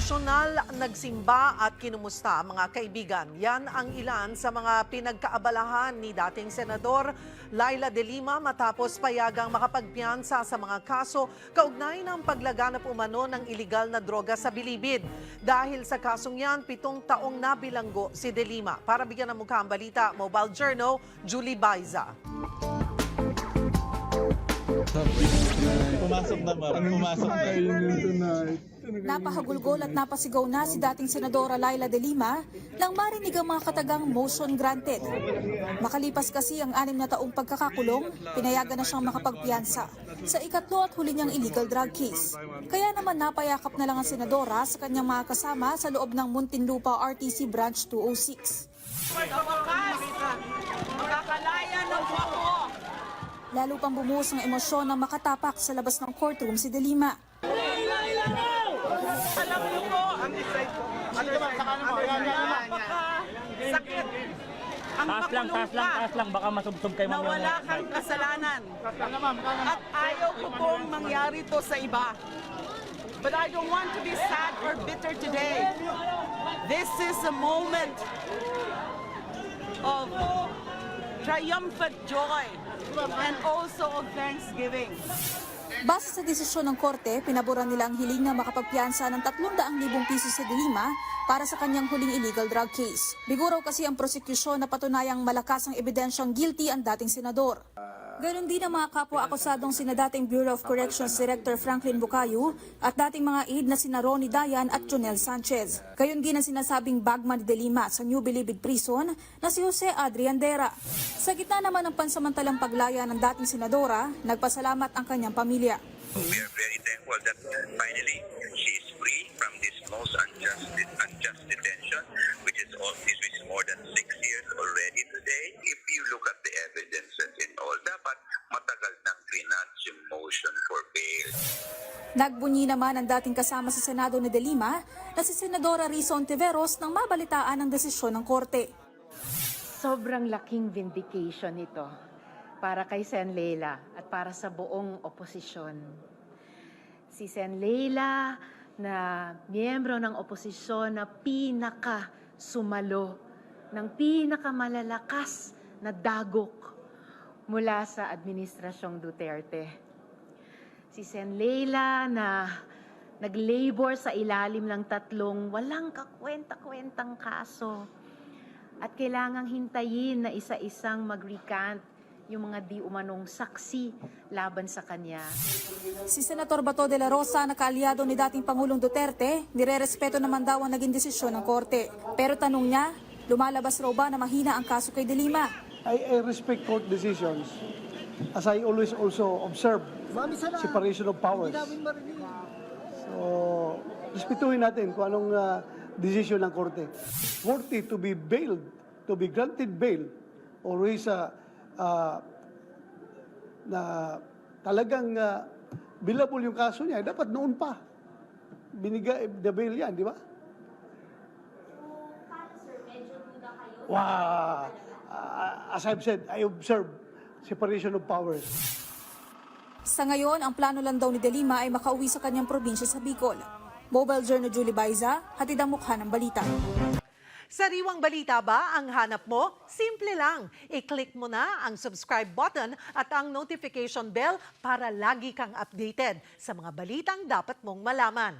Emosyonal nagsimba at kinumusta mga kaibigan. Yan ang ilan sa mga pinagkaabalahan ni dating Senador Laila De Lima matapos payagang makapagpiyansa sa mga kaso kaugnay ng paglaganap umano ng iligal na droga sa Bilibid. Dahil sa kasong yan, pitong taong nabilanggo si De Lima. Para bigyan ng mukha ang balita, Mobile Journal, Julie Baiza. Pumasok na ba? Pumasok na. Napahagulgol at napasigaw na si dating Senadora Laila de Lima nang marinig ang mga katagang motion granted. Makalipas kasi ang anim na taong pagkakakulong, pinayagan na siyang makapagpiyansa sa ikatlo at huli niyang illegal drug case. Kaya naman napayakap na lang ang Senadora sa kanyang mga kasama sa loob ng Muntinlupa RTC Branch 206. Makakalaya ng ako. Lalo pang bumuhos ng emosyon ng makatapak sa labas ng courtroom si de Lima. Alam niyo po, ang sakit. Ang Taas lang, taas lang, taas lang. Baka masubsob kay na wala kang kasalanan. At ayaw ko pong mangyari to sa iba. But I don't want to be sad or bitter today. This is a moment of triumphant joy and also of thanksgiving. Base sa desisyon ng korte, pinaboran nila ang hiling na makapagpiyansa ng 300,000 piso sa Dilima para sa kanyang huling illegal drug case. Biguraw kasi ang prosekusyon na patunayang malakas ang ebidensyang guilty ang dating senador. Ganon din ang mga kapwa-akusadong sina dating Bureau of Corrections Director Franklin Bukayo at dating mga aide na sina Ronnie Dayan at Jonel Sanchez. Gayon din ang sinasabing bagman De Lima sa New Bilibid Prison na si Jose Adriandera. Sa gitna naman ng pansamantalang paglaya ng dating senadora, nagpasalamat ang kanyang pamilya. We are very thankful that Nagbunyi naman ang dating kasama sa Senado ni De Lima na si Senadora Risa Ontiveros nang mabalitaan ang desisyon ng korte. Sobrang laking vindication ito para kay Sen Leila at para sa buong oposisyon. Si Sen Leila na miyembro ng oposisyon na pinaka sumalo ng pinakamalalakas na dagok mula sa Administrasyong Duterte. Si Sen Leila na nag-labor sa ilalim ng tatlong walang kakwenta-kwentang kaso at kailangang hintayin na isa-isang mag-recant yung mga di umanong saksi laban sa kanya. Si Senator Bato de la Rosa na kaalyado ni dating Pangulong Duterte, nirerespeto naman daw ang naging desisyon ng korte. Pero tanong niya, lumalabas raw ba na mahina ang kaso kay De Lima? I, I respect court decisions as I always also observe separation of powers. So, respetuhin natin kung anong uh, decision ng korte. Worthy to be bailed, to be granted bail, always uh, uh, na talagang uh, billable yung kaso niya, dapat noon pa. Binigay the bail yan, di ba? Wow! Uh, as I've said, I observe separation of powers. Sa ngayon, ang plano lang daw ni De Lima ay makauwi sa kanyang probinsya sa Bicol. Mobile Journal Julie Baiza, hatid ang mukha ng balita. Sariwang balita ba ang hanap mo? Simple lang. I-click mo na ang subscribe button at ang notification bell para lagi kang updated sa mga balitang dapat mong malaman.